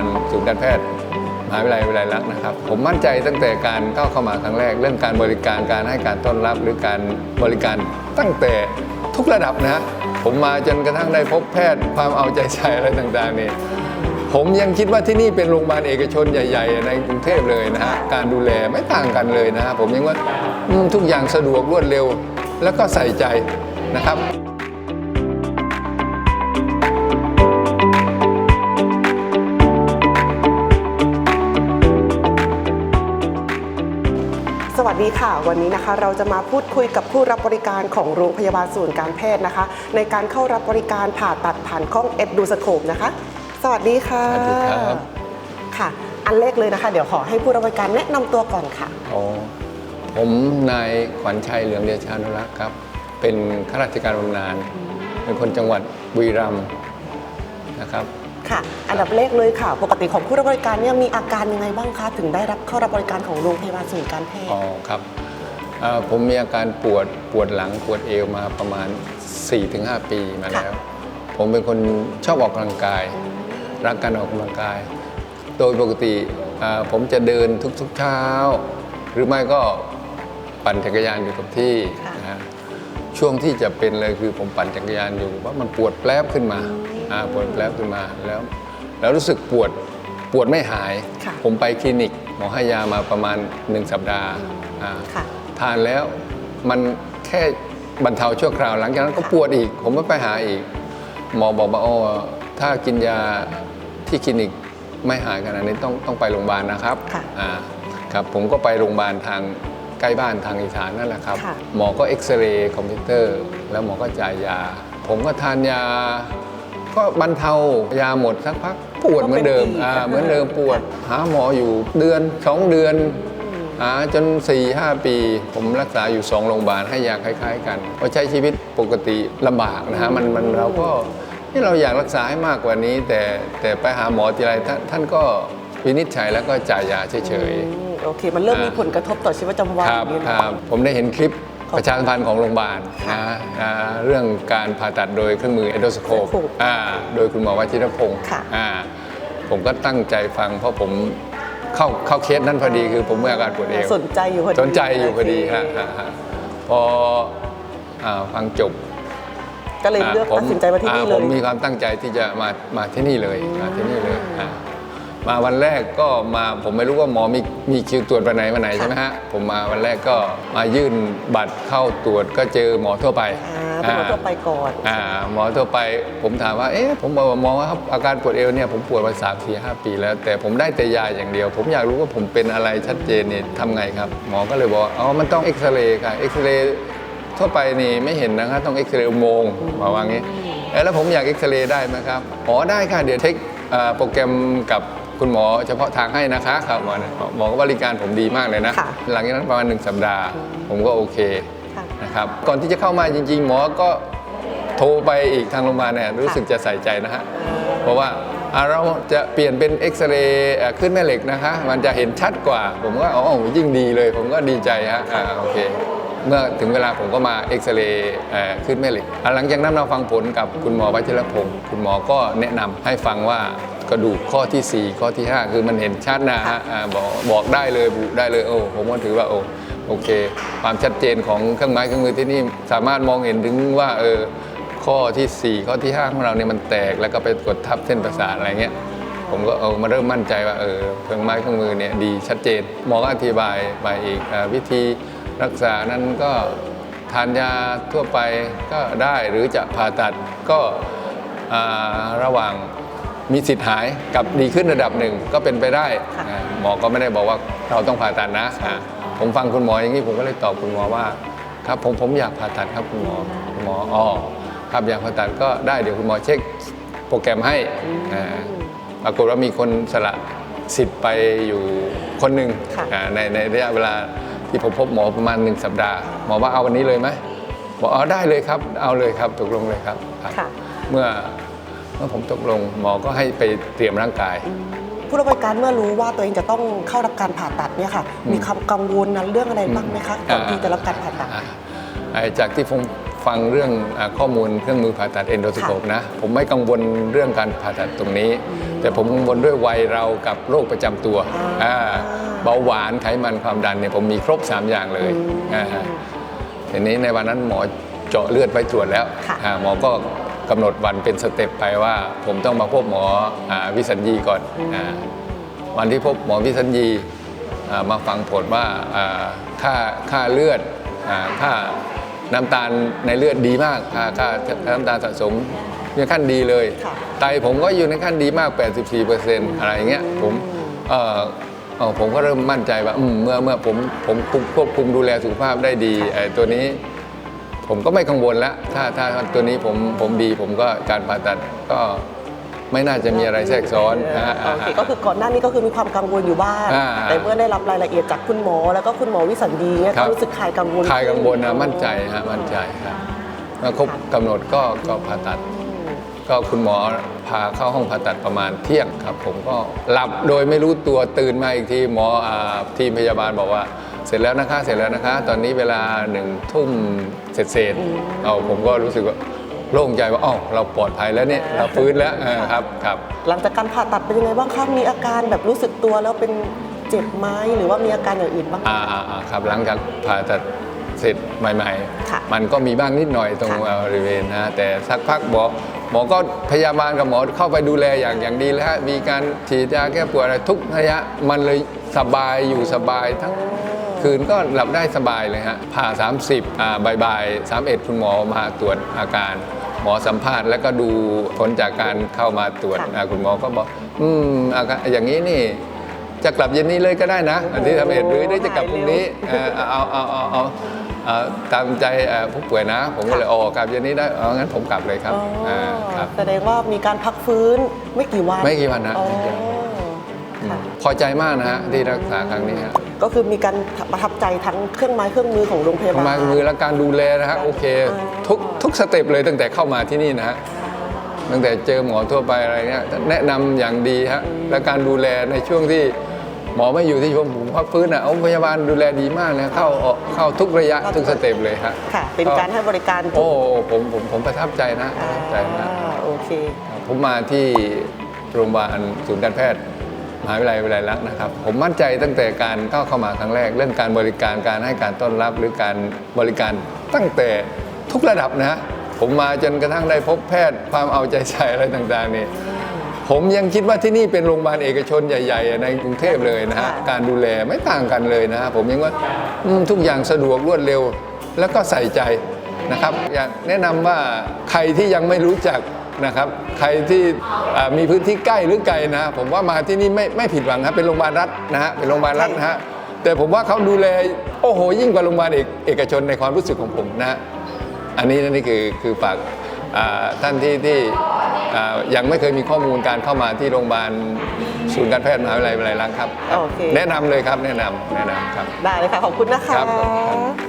ลศูนย์การแพทย์มหาวิทยาลัยวิทยลักษณ์นะครับ ผมมั่นใจตั้งแต่การเข้าเข้ามาครั้งแรก เรื่องการบริการการให้การต้อนรับหรือการบริการตั้งแต่ทุกระดับนะฮะผมมาจนกระทั่งได้พบแพทย์ความเอาใจใส่อะไรต่างๆนี่ผมยังคิดว่าที่นี่เป็นโรงพยาบาลเอกชนใหญ่ ๆ ในกรุงเทพเลยนะฮะการดูแลไม่ต่างกันเลยนะฮะผมยังว่าทุกอย่างสะดวกรวดเร็ว แล้วก็ใส่ใจนะครับ ดีค่ะ วันนี้นะคะ เราจะมาพูดคุยกับผู้รับบริการของโรงพยาบาลศูนย์การแพทย์นะคะ ในการเข้ารับบริการผ่าตัดผ่านกล้องเอ็ดดูสโคปนะคะ สวัสดีค่ะสวัสดีครับค่ะ อันแรกเลยนะคะ เดี๋ยวขอให้ผู้รับบริการแนะนำตัวก่อนค่ะอ๋อผมนายขวัญชัยเหลืองเดชานุรักษ์ครับ เป็นข้าราชการบำนาญเป็นคนจังหวัดบุรีรัมย์นะครับ ค่ะ อันดับแรกเลยค่ะ ปกติของผู้รับบริการเนี่ยมีอาการยังไงบ้างคะ ถึงได้รับเข้ารับบริการของโรงพยาบาลศูนย์การแพทย์ อ๋อครับเอ่อผมมีอาการปวดปวดหลังปวดเอวมาประมาณ 4-5 ปีมาแล้ว ผมเป็นคนชอบออกกำลังกาย รักการออกกำลังกาย โดยปกติเอ่อผมจะเดินทุกๆเช้า หรือไม่ก็ปั่นจักรยานอยู่กับที่ค่ะ นะฮะช่วงที่จะเป็นเลยคือผมปั่นจักรยานอยู่ว่ามันปวดแปลบขึ้นมาอ่า ปวดแปลบขึ้นมาแล้วแล้วรู้สึกปวดปวดไม่หายค่ะผมไปคลินิกหมอให้ยามาประมาณ 1 สัปดาห์อ่าค่ะทานแล้วมันแค่บรรเทาชั่วคราวหลังจากนั้นก็ปวดอีก ผมก็ไปหาอีก หมอบอกว่าอ๋อถ้ากินยาที่คลินิกไม่หายขนาดนี้ต้องต้องไปโรงพยาบาลนะครับค่ะอ่าครับผมก็ไปโรงพยาบาลทางใกล้บ้านทางอีสานนั่นแหละครับค่ะหมอก็เอ็กซเรย์คอมพิวเตอร์ แล้วหมอก็จ่ายยา ผมก็ทานยา ก็บรรเทายาหมดสักพักปวดเหมือนเดิมก็เป็นอีกอ่านะคะเหมือนเดิมปวด หาหมออยู่เดือนสองเดือนหาจน 4 5 ปี ผมรักษาอยู่ 2 โรงพยาบาลให้ยาคล้าย ๆ กันเพราะใช้ชีวิตปกติลำบากนะฮะมันมันเราก็ที่เราอยากรักษาให้มากกว่านี้ แต่แต่ไปหาหมอทีไรท่านท่านก็วินิจฉัยแล้วก็จ่ายยาเฉยอืมโอเค มันเริ่มอ่ามีมีผลกระทบต่อชีวิตประจำวันๆครับอย่างนี้คนะรับ ผมได้เห็นคลิปขอบ ประชาสัมพันธ์ของโรงพยาบาลค่ะนะอ่าเรื่องการผ่าตัดโดยเครื่องมือเอโดสโคป Endoscope อ่าโดยคุณหมอวชิรพงศ์ค่ะอ่าผมก็ตั้งใจฟังเพราะผมเข้าเข้าเคสนั้นพอดีคือผมมีอาการปวดเอวสนใจอยู่พอดีสนใจอยู่พอดีโเคฮะฮะฮะพออ่าฟังจบก็เลยเลือกผมตัดสินใจมาที่นี่อ่เลผยมมีความตั้งใจที่จะมามาที่นี่เลยมาที่นี่เลยอ่า มาวันแรกก็มาผมไม่รู้ว่าหมอมีมีคิวตรวจวันไหนวันไหนค่ะใช่ไหมฮะผมมาวันแรกก็มายื่นบัตรเข้าตรวจก็เจอหมอทั่วไปอ่าเป็นหมอทั่วไปก่อนอ่าหมอทั่วไปผมถามว่าเอ๊ะผมบอกว่าหมอครับอาการปวดเอวเนี่ยผมปวดมาสามสี่ห้าปีแล้ว แต่ผมได้แต่ยาอย่างเดียว ผมอยากรู้ว่าผมเป็นอะไรชัดเจนเนี่ยทำไงครับ หมอก็เลยบอกว่าอ๋อมันต้องเอ็กซเรย์ค่ะเอ็กซเรย์ทั่วไปนี่ไม่เห็นนะครับต้องเอ็กซเรย์อุโมงค์หมอว่างี้เอ๊ะแล้วผมอยากเอ็กซเรย์ได้ไหมครับอ๋อได้ค่ะเดี๋ยวเทคเอ่อโปรแกรมกับ คุณหมอเฉพาะทางให้นะคะครับหมอเนี่ยหมอก็บริการผมดีมากเลยนะ ค่ะหลังจากนั้นประมาณหนึ่งสัปดาห์ ผมก็โอเคค่ะ นะครับก่อนที่จะเข้ามาจริง ๆ หมอก็โทรไปอีกทางโรงพยาบาลเนี่ยรู้สึกจะใส่ใจนะฮะ เพราะว่าอ่าเราจะเปลี่ยนเป็นเอ็กซเรย์เอ่อขึ้นแม่เหล็กนะคะ มันจะเห็นชัดกว่า ผมก็อ๋อยิ่งดีเลย ผมก็ดีใจฮะอ่าโอเค เมื่อถึงเวลาผมก็มาเอ็กซเรย์ขึ้นแม่เหล็กหลังจากนั้นเราฟังผลกับคุณหมอวัชรพงศ์คุณหมอก็แนะนำให้ฟังว่ากระดูกข้อทีสี่ 4 ข้อที่ 5 คือมันเห็นชัดนะฮะบอกบอกได้เลยบุได้เลยโอ้ผมก็ถือว่าโอ้โอเค ความชัดเจนของเครื่องไม้เครื่องมือที่นี่สามารถมองเห็นถึงว่าเออข้อทีสี่ 4 ข้อที่ 5 ของเราเนี่ยมันแตกแล้วก็ไปกดทับเส้นประสาทอะไรเงี้ยผมก็เออมาเริ่มมั่นใจว่าเออเครื่องไม้เครื่องมือเนี่ยดีชัดเจนหมอก็อธิบายไปอีกวิธี รักษานั้นก็ทานยาทั่วไปก็ได้หรือจะผ่าตัดก็อ่าระหว่างมีสิทธิ์หายกับดีขึ้นระดับหนึ่งก็เป็นไปได้ค่ะอ่าหมอก็ไม่ได้บอกว่าเราต้องผ่าตัดนะอ่าผมฟังคุณหมออย่างนี้ผมก็เลยตอบคุณหมอว่า ครับผมผมอยากผ่าตัดครับคุณหมอคุณหมออ๋อครับอยากผ่าตัดก็ได้เดี๋ยวคุณหมอเช็คโปรแกรมให้อ่าปรากฏว่ามีคนสละสิทธิ์ไปอยู่คนหนึ่งค่ะอ่าในในระยะเวลา ที่ผมพบหมอประมาณหนึ่งสัปดาห์ หมอว่าเอาวันนี้เลยไหมบอกอ๋อได้เลยครับเอาเลยครับตกลงเลยครับครับค่ะเมื่อเมื่อผมตกลงหมอก็ให้ไปเตรียมร่างกาย ผู้รับบริการเมื่อรู้ว่าตัวเองจะต้องเข้ารับการผ่าตัดเนี่ยค่ะ มีความกังวลนะเรื่องอะไรบ้างไหมคะก่อนที่จะรับการผ่าตัดอ่าอ่าจากที่ผมฟังเรื่องอาข้อมูลเครื่องมือผ่าตัดเอนโดสโคปนะ ผมไม่กังวลเรื่องการผ่าตัดตรงนี้ แต่ผมกังวลด้วยวัยเรากับโรคประจำตัวอ่าอ่าเบาหวานไขมันความดันเนี่ยผมมีครบ 3 อย่างเลยอ่าทีนี้ในวันนั้นหมอเจาะเลือดไปตรวจแล้วค่ะ อ่าหมอก็กำหนดวันเป็นสเต็ปไปว่า ผมต้องมาพบหมออาวิสัญญีก่อนอาวันที่พบหมอวิสัญญีอ่ามาฟังผลว่าอ่าค่าค่าเลือดอ่าค่าน้ำตาลในเลือดดีมากค่าค่าค่าน้ำตาลสะสม ในขั้นดีเลยค่ะไตผมก็อยู่ในขั้นดีมาก 84%อะไรอย่างเงี้ยผมเอ่อเอ่อผมก็เริ่มมั่นใจว่าอืมเมื่อเมื่อผมผมคุมควบคุมดูแลสุขภาพได้ดีไอ้ตัวนี้ ผมก็ไม่กังวลแล้ว ถ้าถ้าตัวนี้ผมผมดีผมก็การผ่าตัดก็ไม่น่าจะมีอะไรแทรกซ้อนเออนะฮะโอเคก็คือก่อนหน้านี้ก็คือมีความกังวลอยู่บ้างอ่าแต่เมื่อได้รับรายละเอียดจากคุณหมอ แล้วก็คุณหมอวิสัญญีเนี่ยครัก็บรู้สึกคลายกังวลคลายกังวลนะขึ้มั่นใจฮะมั่นใจครับเมื่อครบกำหนดก็ก็ผ่าตัด ก็คุณหมอพาเข้าห้องผ่าตัดประมาณเที่ยงครับ ผมก็หลับโดยไม่รู้ตัวตื่นมาอีกทีหมออ่าทีมพยาบาลบอกว่าเสร็จแล้วนะคะเสร็จแล้วนะคะ ตอนนี้เวลาหนึ่งทุ่มเสร็จเสร็จๆเอาผมก็รู้สึกว่าโล่งใจว่าอ๋อเราปลอดภัยแล้วเนี่ยเราฟื้นแล้วเออครับครับ หลังจากการผ่าตัดเป็นยังไงบ้างคะมีอาการแบบรู้สึกตัวแล้วเป็นเจ็บไหมหรือว่ามีอาการอย่างอื่นบ้างไหมอ่าอ่าอ่าครับหลังจากผ่าตัดเสร็จใหม่ค่ะๆมันก็มีบ้างนิดหน่อยตรงค่ะบริเวณนะแต่สักพักหมอ หมอก็พยาบาลกับหมอเข้าไปดูแลอย่างอย่างดีแล้วฮะมีการฉีดยาแก้ปวดอะไรทุกระยะมันเลยสบายอยู่สบายทั้งคืนก็หลับได้สบายเลยฮะผ่า 30อ่าบ่ายๆ31 คุณหมอมาตรวจอาการ หมอสัมภาษณ์แล้วก็ดูผลจากการเข้ามาตรวจค่ะอ่าคุณหมอก็บอก อืมอาการอย่างนี้นี่ จะกลับเย็นนี้เลยก็ได้นะ อันที่ทำเอ็ดหรือได้จะกลับพรุ่งนี้เอ่อเอาเอาเอาเอาเอา ตามใจเอ่อผู้ป่วยนะ ผมก็เลยอ๋อกลับเย็นนี้ได้เอางั้นผมกลับเลยครับอ๋อาครับ แสดงว่ามีการพักฟื้นไม่กี่วัน ไม่กี่วันนะอ๋อไม่กี่วันค่ะพอใจมากนะฮะที่รักษาครั้งนี้ฮะก็คือมีการประทับใจทั้งเครื่องไม้เครื่องมือของโรงพยาบาลมามือและการดูแลนะฮะโอเคทุกทุกสเต็ปเลยตั้งแต่เข้ามาที่นี่นะฮะตั้งแต่เจอหมอทั่วไปอะไรเนี่ยแนะนำอย่างดีฮะและการดูแลในช่วงที่ หมอไม่อยู่ที่ผมผมพักฟื้นอะเอาพยาบาลดูแลดีมากนะเข้าออกเข้าทุกระยะทุกสเต็ปเลยฮะค่ะ เป็นการให้บริการทุโอ้กผมผมผมประทับใจนะประทับใจนะอ่าโอเคผมมาที่โรงพยาบาลศูนย์การแพทย์มหาวิทยาลัยวิไลลักษณ์นะครับผมมั่นใจตั้งแต่การเข้าเข้ามาครั้งแรก เรื่องการบริการการให้การต้อนรับหรือการบริการตั้งแต่ทุกระดับนะผมมาจนกระทั่งได้พบแพทย์ความเอาใจใส่อะไรต่างๆนี่ ผมยังคิดว่าที่นี่เป็นโรงพยาบาลเอกชนใหญ่ ๆ ในกรุงเทพเลยนะฮะค่ะการดูแลไม่ต่างกันเลยนะฮะผมยังว่าอืมทุกอย่างสะดวกรวดเร็ว แล้วก็ใส่ใจนะครับ อยากแนะนำว่าใครที่ยังไม่รู้จักนะครับใครที่อ่ามีพื้นที่ใกล้หรือไกลนะ ผมว่ามาที่นี่ไม่ไม่ผิดหวังครับเป็นโรงพยาบาลรัฐนะฮะเป็นโรงพยาบาลรัฐนะฮะแต่ผมว่าเขาดูแลโอ้โหยิ่งกว่าโรงพยาบาลเอกเอกชนในความรู้สึกของผมนะฮะอันนี้นี่คือคือฝากอ่าท่านที่ที่อ่า ยังไม่เคยมีข้อมูลการเข้ามาที่โรงพยาบาลศูนย์การแพทย์มหาวิทยาลัยวิไลลักษณ์ครับ โอเค แนะนำเลยครับแนะนำแนะนำครับ ได้เลยค่ะ ขอบคุณนะคะ ครับครับ